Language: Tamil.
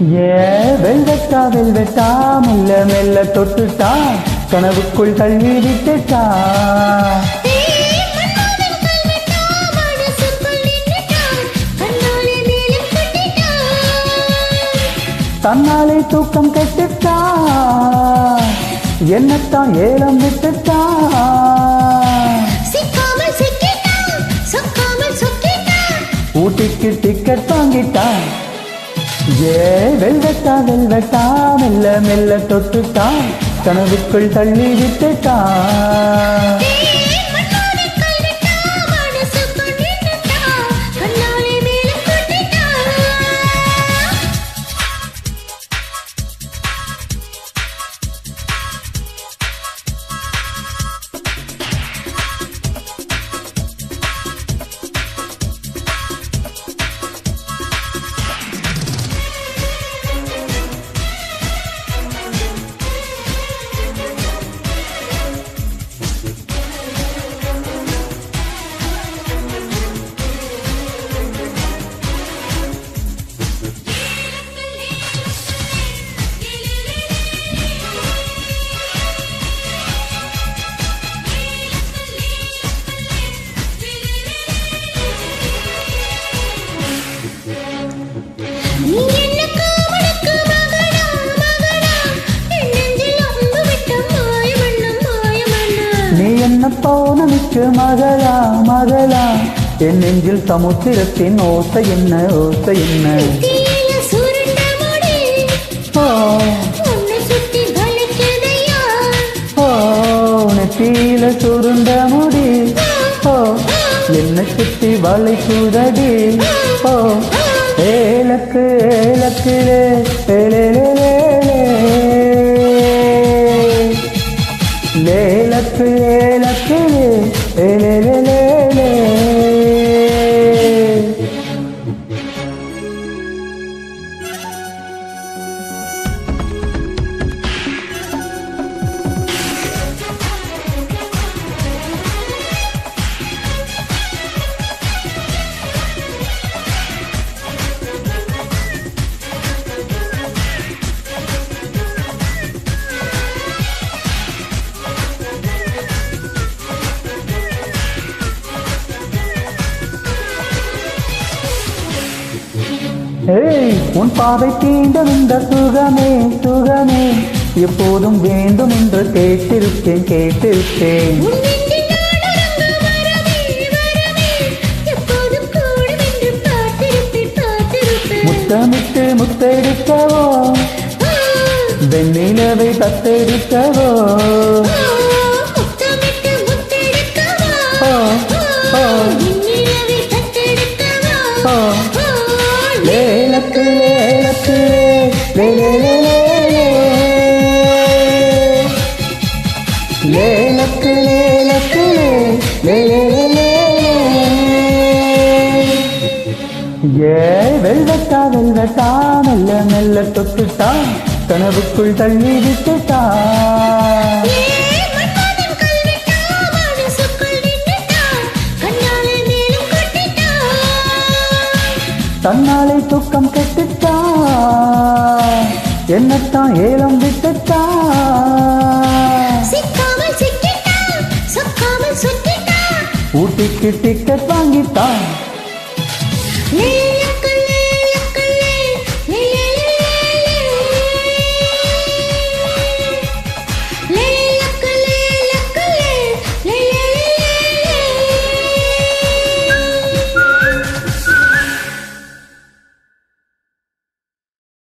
ஏ வெல்வெட்டா வெல்வெட்டா மெல்ல மெல்ல தொட்டுட்டா கனவுக்குள் தள்ளி விட்டுட்டா. தன்னாலே தூக்கம் கெட்டுட்டா. என்னத்தான் ஏலம் விட்டுட்டா. ஏ வெல்வெட்டா வெல்வெட்டா மெல்ல மெல்ல தொட்டுட்டா கனவுக்குள் தள்ளி விட்டுட்டான் நீ என்ன பௌர்ணமிக்கு மகளா மகளா? என் நெஞ்சில் சமுத்திரத்தின் ஓசை என்ன ஓசை என்ன? நெத்தியில சுருண்ட முடி. ஓ. என்ன சுத்தி வளைக்குதடி ஓ ஏலக்கு ஏலக்கு லேலக்கு ஏலக்கு ஏய் உன் பாதை தீண்டும் இந்த சுகமே சுகமே. எப்போதும் வேண்டும் என்று பார்த்திருப்பேன் பார்த்திருப்பேன். முத்தமிட்டு முத்தெடுக்கவோ? வெண்ணிலவை தத்தெடுக்கவோ? ஏ வெல்வெட்டா வெல்வெட்டா மெல்ல மெல்ல தொட்டுட்டா கனவுக்குள் தள்ளி விட்டுட்டா. தன்னாலே தூக்கம் கெட்டுட்டா. என்னத்தான் ஏலம் விட்டுட்டா. சொக்காமல் சுத்திட்டா ஊட்டிக்கு டிக்கெட் வாங்கிட்டா லே